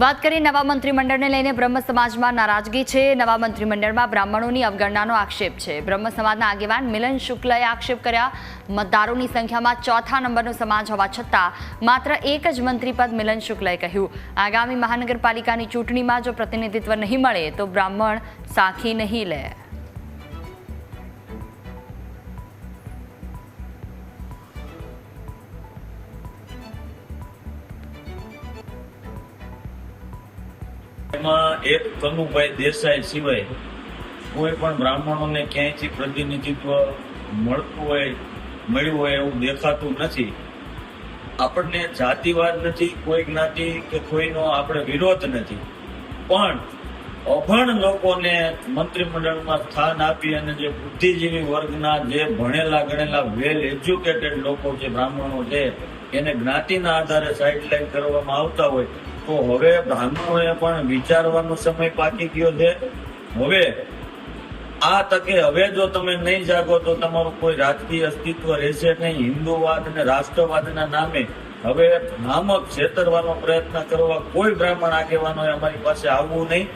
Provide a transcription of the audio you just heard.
વાત કરીએ નવા મંત્રીમંડળને લઈને બ્રહ્મ સમાજમાં નારાજગી છે. નવા મંત્રીમંડળમાં બ્રાહ્મણોની અવગણનાનો આક્ષેપ છે. બ્રહ્મ સમાજના આગેવાન મિલન શુક્લએ આક્ષેપ કર્યા, મતદારોની સંખ્યામાં ચોથા નંબરનો સમાજ હોવા છતાં માત્ર એક જ મંત્રી પદ મિલન શુક્લએ કહ્યું. આગામી મહાનગરપાલિકાની ચૂંટણીમાં જો પ્રતિનિધિત્વ નહીં મળે તો બ્રાહ્મણ સાખી નહીં લે. એમાં એક કનુભાઈ દેસાઈ સિવાય કોઈ પણ બ્રાહ્મણોને ક્યાંયથી પ્રતિનિધિત્વ મળતું હોય, મળ્યું હોય એવું દેખાતું નથી. આપણને જાતિવાદ નથી, કોઈ જ્ઞાતિ કે કોઈનો આપણે વિરોધ નથી. પણ અભણ લોકોને મંત્રીમંડળમાં સ્થાન આપી અને જે બુદ્ધિજીવી વર્ગના જે ભણેલા ગણેલા વેલ એજ્યુકેટેડ લોકો જે બ્રાહ્મણો છે, એને જ્ઞાતિના આધારે સાઇડલાઇન કરવામાં આવતા હોય તો હવે બ્રાહ્મણોએ પણ વિચારવાનો સમય પાકી ગયો છે. હવે આ તકે હવે જો તમે નહીં જાગો તો તમારું કોઈ રાજકીય અસ્તિત્વ રહેશે નહીં. હિન્દુવાદ અને રાષ્ટ્રવાદના નામે હવે ભ્રામક છેતરવાનો પ્રયત્ન કરવા કોઈ બ્રાહ્મણ આગેવાનોએ અમારી પાસે આવવું નહીં.